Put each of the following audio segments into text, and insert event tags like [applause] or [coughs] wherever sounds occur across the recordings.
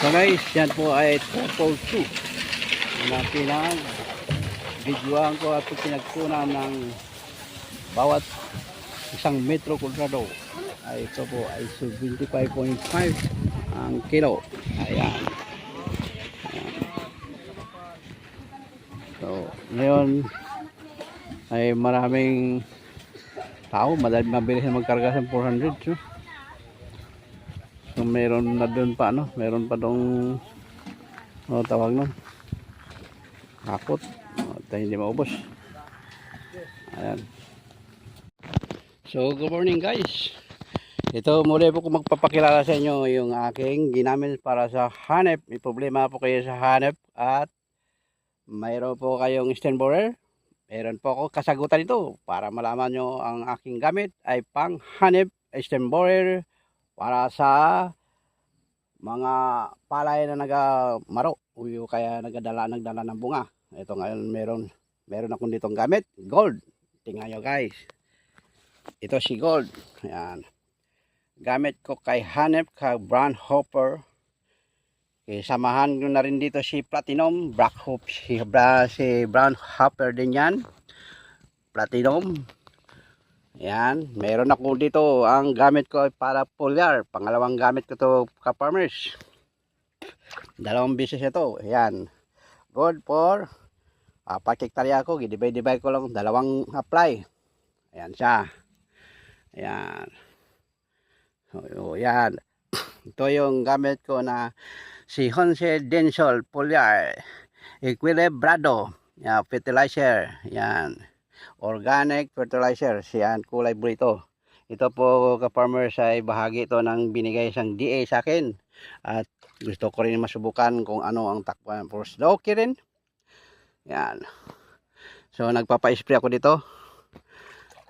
So guys, yan po ay triple 2 na pinag videoan ko at pinagkunan ng bawat isang metro kudrado ay ito po ay 75.5 ang kilo. Ayan. so ngayon ay maraming tao madali mabilis na magkarga sa 400 so, so meron na doon pa ano meron pa dong ano tawag nun hakot at hindi maubos ayan So, good morning guys. Ito muli po ko magpapakilala sa inyo yung aking ginamit para sa hanep. May problema po kayo sa hanep at mayroon po kayong stand borer. Meron po ako kasagutan ito para malaman nyo ang aking gamit ay pang hanep stand borer para sa mga palay na nagamaro. O kaya nagadala nagdala ng bunga. Ito ngayon meron meron akong ditong gamit, gold. Tingnan nyo guys. Ito si gold. Ayan. Gamit ko kay Hanep kay brown hopper. Okay, samahan ko na rin dito si platinum. Black hope si, bra, si brown hopper din yan. Platinum ayan meron ako dito ang gamit ko ay para pulyar pangalawang gamit ko to ka farmers dalawang business ito ayan good for uh, pakiktarya ko gidibay-dibay ko lang dalawang apply ayan siya Ayan. O, yan. [clears throat] Ito yung gamit ko na si Honse Densol Polyar Equilibrado yan, fertilizer. Yan. Organic fertilizer. Yan, kulay blue ito. Ito po ka-farmers ay bahagi ito ng binigay isang DA sa akin. At gusto ko rin masubukan kung ano ang takpan. For okay rin. Yan. So nagpapa-spray ako dito.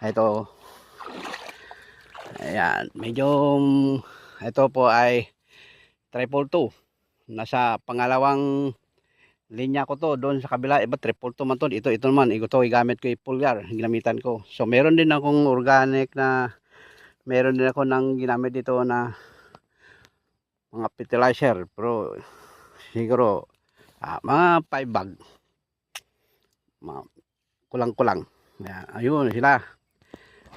Ito Ayan, medyo ito po ay triple 2. Nasa pangalawang linya ko to doon sa kabila. Iba triple 2 man to. Ito, ito naman. Ito to, igamit ko ipulyar. Ginamitan ko. So meron din akong organic na meron din ako nang ginamit dito na mga fertilizer. Pero siguro ah, mga 5 bag. Mga kulang-kulang. Ayan, ayun sila.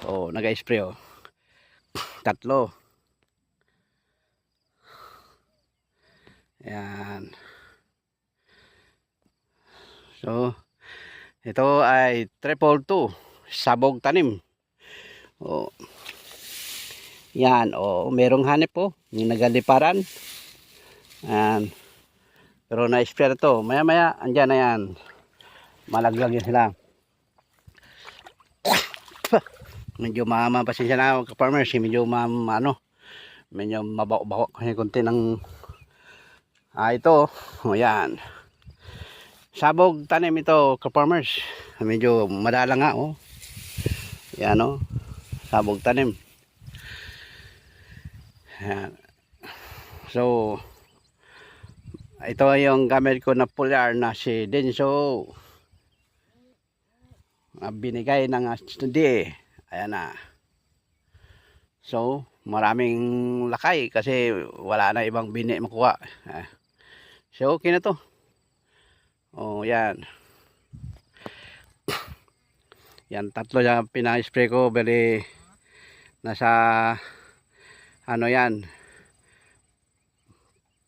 Oh, nag-spray oh. Tatlo. Ayan. So, ito ay triple two. Sabog tanim. O, yan. O, merong hanip po. Yung nagaliparan. Ayan. Pero na-spare to. Maya-maya, andyan na yan. Malaglag yun sila. [coughs] medyo mama pasensya na ako farmers medyo mam ano medyo mabaho-baho kasi konti ng ah ito o yan sabog tanim ito ka farmers medyo madala nga oh yan oh sabog tanim yan so ito yung gamit ko na pulyar na si Denso ah, binigay ng study Ayan na. So, maraming lakay kasi wala na ibang bini makuha. Ah. So, okay na to. Oh, yan. Yan, tatlo yung pina-spray ko. Bali, nasa, ano yan,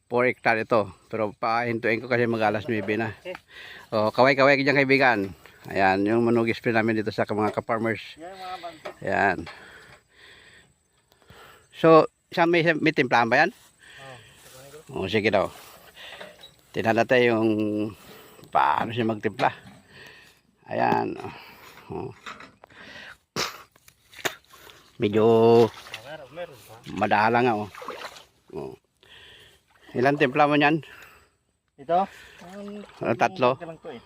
4 hectare ito. Pero pahintuin ko kasi mag-alas 9 na. Oh, kaway-kaway dyan kaibigan. Ayan, yung manug spray namin dito sa mga ka-farmers. Ayan. So, siya may, may timplahan ba yan? Oo. Oh, sige daw. Tingnan natin yung paano siya magtimpla. Ayan. Oh. Medyo madala nga oh. oh. Ilan timpla mo yan? Ito? Ano, tatlo? Eh.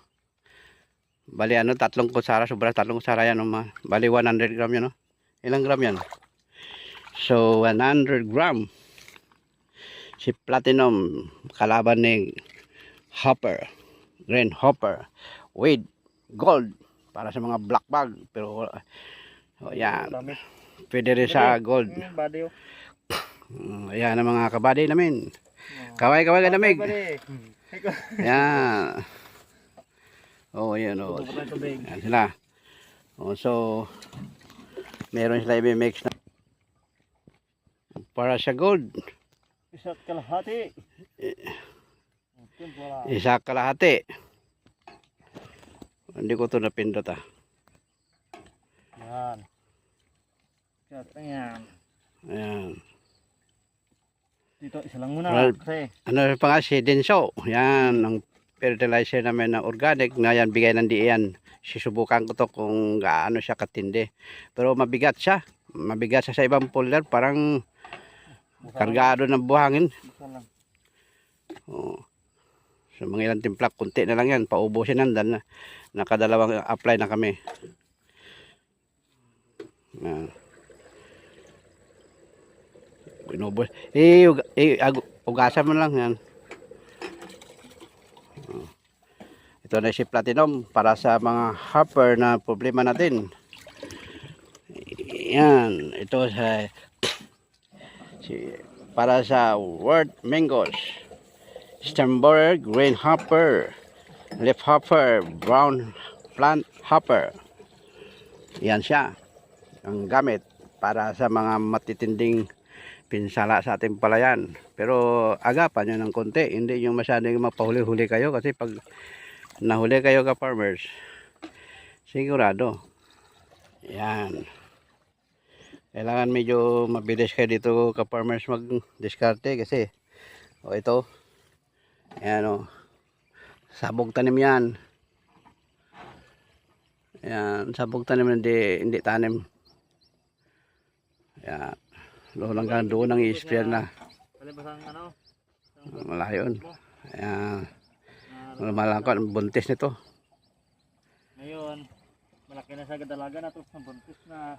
Bali ano, tatlong kutsara, sobra tatlong kutsara yan. Um, bali 100 gram yan. No? Ilang gram yan? So, 100 gram. Si Platinum, kalaban ni Hopper, Green Hopper, with gold para sa mga black bag. Pero, oh, yan. Pwede rin sa gold. Body oh. Mm, Ayan ang mga kabady namin. Kaway, kaway ka namig. [laughs] Yan. Oh, yan oh. Yan sila. Oh, so, meron sila i-mix na para sa gold. Isa't kalahati. Timpla. Isa kalahati. Hindi ko to napindot ah. Yan. Isa't yan. Ayan. Dito, isa lang muna. Well, kasi, Ano pa nga si Denso. Yan, ang fertilizer namin na organic na yan, bigay ng DIAN. Sisubukan ko to kung gaano siya katindi. Pero mabigat siya. Mabigat siya sa ibang folder. Parang lang. kargado ng buhangin. Oo. So mga ilang timplak, kunti na lang yan. Paubusin nandan na. Nakadalawang apply na kami. Yan. Binubos. Eh, ug eh ag- ugasan mo lang yan. Oo. Ito na si Platinum para sa mga hopper na problema natin. Yan. Ito sa si, para sa word mangoes. Stemborer, green hopper, leaf hopper, brown plant hopper. Yan siya. Ang gamit para sa mga matitinding pinsala sa ating palayan. Pero agapan nyo ng konti. Hindi yung masyadong mapahuli-huli kayo kasi pag nahuli kayo ka farmers, sigurado. Yan. Kailangan medyo mabilis kayo dito ka farmers mag-diskarte kasi o ito Ayan o. Sabog tanim yan. Ayan. Sabog tanim hindi, hindi tanim. Ayan. Doon lang doon ang i-spare na. Malayo yun. Ayan. Malangkot. Buntis nito. Ngayon, malaki na sa dalaga na to. Buntis na.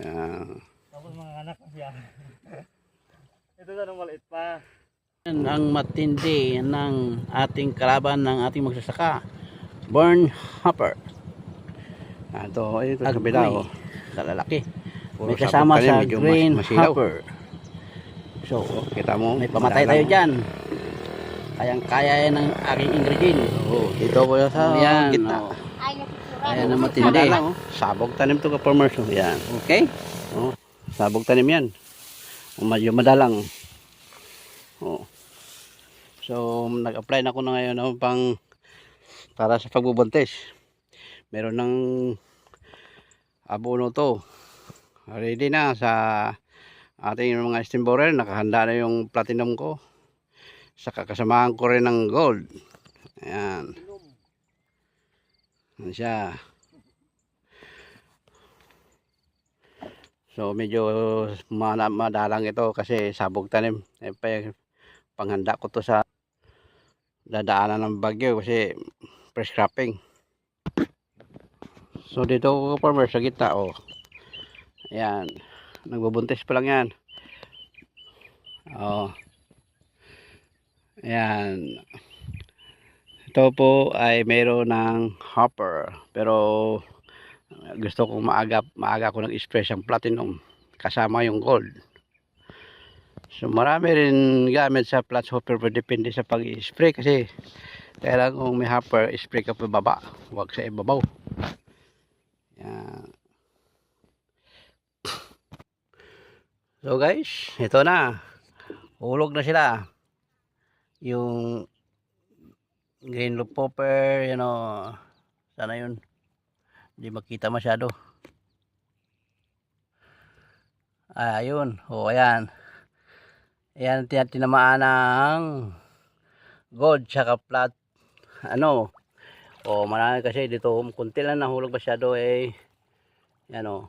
Ayan. Tapos mga anak na siya. [laughs] Ito na nung maliit pa. Yan ang matindi ng ating kalaban ng ating magsasaka. Burn hopper. Ah, ito, ito sa kabila oh. Kalalaki. May Puro kasama sa green mas- hopper. So, Kita mo? may pamatay tayo dyan. Kayang kaya yan ng aking ingredient. Oo, dito ko sa Yan. gitna. Oh. Ay, nakikura. Ayan ang matindi. Oh. Sabog tanim to ka farmers. oh. Yan. Okay? Oh, sabog tanim yan. Oh, medyo madalang. So, nag-apply na ako na ngayon ng pang para sa pagbubuntis. Meron ng abono to. Ready na sa ating mga steam borer. Nakahanda na yung platinum ko. Saka kasamahan ko rin ng gold. Ayan. Ayan siya. So medyo madalang ito kasi sabog tanim. Eh, pa- panghanda ko to sa dadaanan ng bagyo kasi fresh cropping. So dito ko farmer sa gitna oh. Ayan. Nagbubuntis pa lang yan. Oh. Ayan. Ito po ay mayroon ng hopper pero gusto kong maaga, maaga ko nag-express ang platinum kasama yung gold. So marami rin gamit sa flat hopper pero depende sa pag-spray kasi kailangan kung may hopper, spray ka pa baba, huwag sa ibabaw. Yan. So guys, ito na. Hulog na sila. Yung green loop popper, you know, sana yun. Hindi makita masyado. Ah, ayun. O, ayan. Ayan, tin- tinamaan ng gold tsaka plat. Ano? O, marami kasi dito. Kunti lang nahulog masyado eh. Yan o.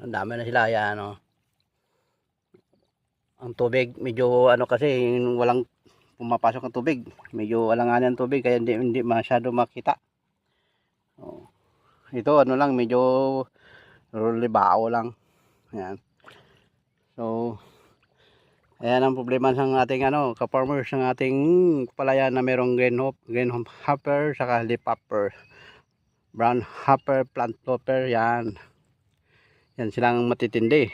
Ang dami na sila. Ayan o. Ang tubig, medyo ano kasi, walang pumapasok ang tubig. Medyo alanganan ang tubig kaya hindi, hindi masyado makita. O. Ito ano lang medyo libao lang. Ayan. So ayan ang problema ng ating ano, ka-farmers ng ating palayan na merong green hop, green hopper saka leaf hopper. Brown hopper, plant hopper, yan. Yan silang matitindi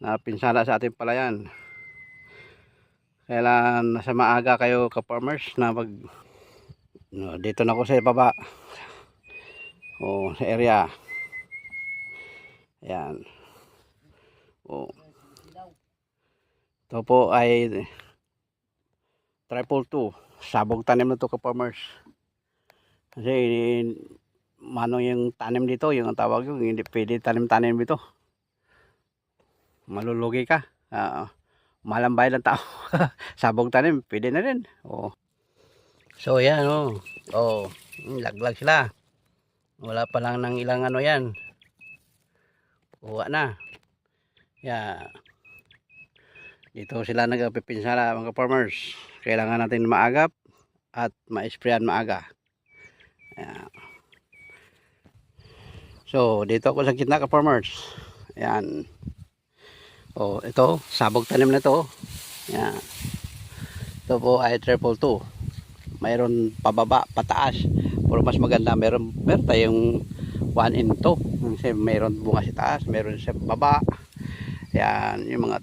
na pinsala sa ating palayan. Kailangan nasa maaga kayo ka-farmers na mag no, dito na ako sa baba. O sa area. Ayan. O. Ito po ay triple two. Sabog tanim na to ka-farmers. Kasi mano yung tanim dito, yung tawag yung hindi pwede tanim-tanim dito. Malulugi ka. Ah, malambay ng tao. [laughs] Sabog tanim, pwede na rin. Oo. So yan oh. Oh, laglag sila. Wala pa lang ng ilang ano yan. Kuha na. Yeah. Dito sila nagpipinsala mga farmers. Kailangan natin maagap at ma-sprayan maaga. Ayan. So, dito ako sa gitna ka farmers. Ayan. Oh, ito, sabog tanim na to. Ayan. Ito po ay triple two. Mayroon pababa, pataas. Pero mas maganda, meron, meron tayong one in two. Kasi mayroon bunga sa taas, meron sa baba. Yan, yung mga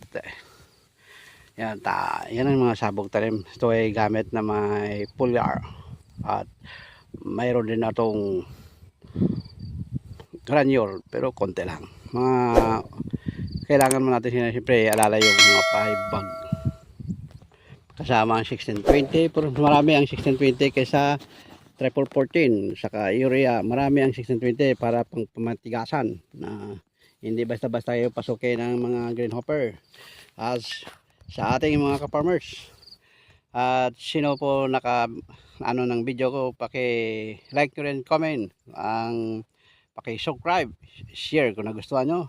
yan, ta, yan ang mga sabog tanim. Ito ay gamit na may pulyar. At mayroon din na itong granule, pero konti lang. Mga kailangan mo natin siyempre alala yung mga 5 bag. Kasama ang 1620, pero marami ang 1620 kaysa triple 14 saka urea marami ang 1620 para pang pamatigasan na hindi basta-basta kayo pasukin ng mga green hopper as sa ating mga ka-farmers. At sino po naka ano ng video ko paki like nyo rin comment ang paki subscribe share kung nagustuhan nyo.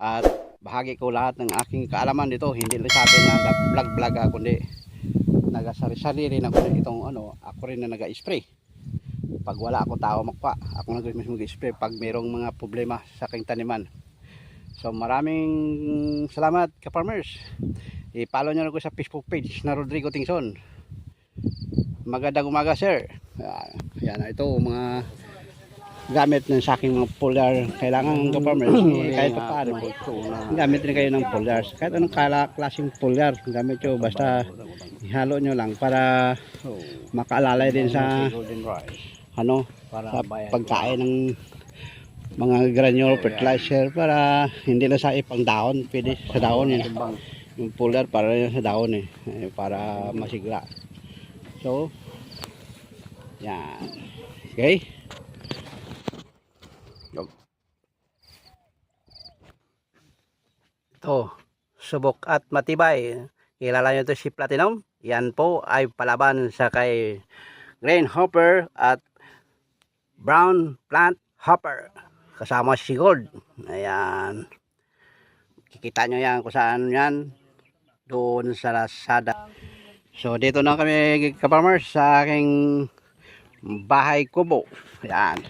At bahagi ko lahat ng aking kaalaman dito. Hindi lang sabi na vlog vlog ako kundi nagasari-sari rin ako itong ano ako rin na naga-spray. Pag wala ako tao makpa ako na mismo mag-spray pag mayroong mga problema sa aking taniman. So maraming salamat ka-farmers i-follow nyo na ko sa Facebook page na Rodrigo Tingson. Magandang umaga sir. Ah, yan ito mga gamit ng sa aking mga polar kailangan ka-farmers eh, kahit pa paano gamit rin kayo ng polars kahit anong kala klaseng polar gamit nyo basta ihalo nyo lang para makaalalay din sa ano sa pagkain ng mga granule fertilizer para hindi na sa ipang dahon pwede sa dahon yun yung polar para yun sa dahon eh, eh para masigla. So yan okay ito subok at matibay. Kilala nyo ito si platinum. Yan po ay palaban sa kay grain hopper at brown plant hopper. Kasama si gold. Ayan. Kikita nyo yan kung saan yan doon sa Lazada. So dito na kami ka-farmers sa aking bahay kubo. Ayan.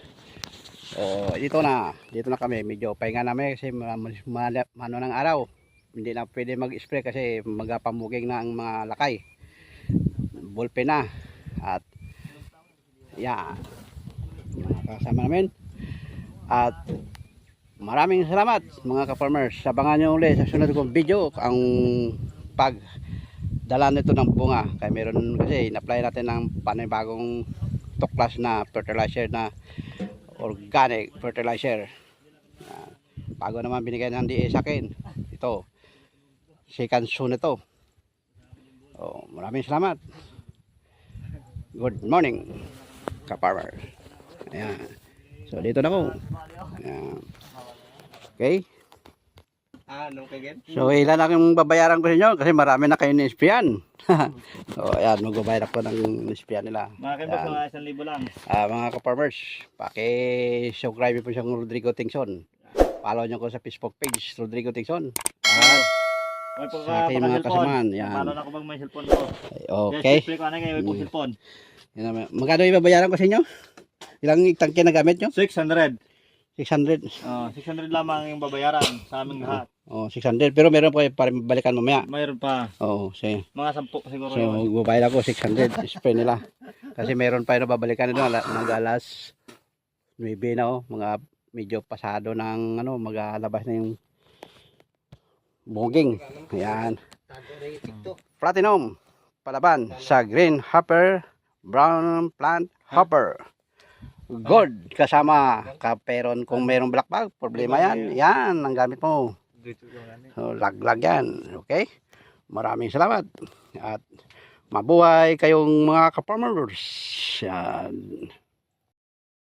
So dito na. Dito na kami. Medyo pahinga namin kasi ma- ma- ma- mano ng araw. Hindi na pwede mag-spray kasi magapamuging na ang mga lakay. Bulpe na. At yan kasama namin. At maraming salamat mga ka-farmers. Sabangan nyo ulit sa sunod kong video. Ang pag dala nito ng bunga. Kaya meron kasi in-apply natin ng panibagong tuklas na fertilizer na organic fertilizer. Yan. bago naman binigay ng DA sa akin ito second soon ito oh, maraming salamat. Good morning ka-farmers ayan. So dito na ako ayan. Okay. kay So ilan lang yung babayaran ko sa inyo kasi marami na kayo ni-espian. [laughs] so ayan, magbabayad ako ng ni-espian nila. Mga Yan. mga isang libo lang. Ah, mga ka-farmers, paki-subscribe po siyang Rodrigo Tingson. Follow nyo ko sa Facebook page, Rodrigo Tingson. At May sa aking mga kasamaan, yan. Paano na ako pag may cellphone ko? Okay. Yes, ko na ngayon, may Mm. cellphone. Yan. Magkano yung babayaran ko sa inyo? Ilang tangke na gamit nyo? 600. 600. Oh, 600 lamang yung babayaran sa aming lahat. Oh, 600. Pero meron pa para balikan mamaya. Mayroon pa. Oo, oh, sige. Mga sampu siguro So, yun. ako 600 spray nila. Kasi meron pa yun babalikan nila ala- mag alas 9 na oh, mga medyo pasado ng ano, magalabas na yung buging. Ayan. Platinum. palaban sa green hopper, brown plant hopper. Good kasama kaperon kung mayroong black bag, problema yan. Yan ang gamit mo. Ano. So, laglag yan. Okay? Maraming salamat. At mabuhay kayong mga ka-farmers. Yan.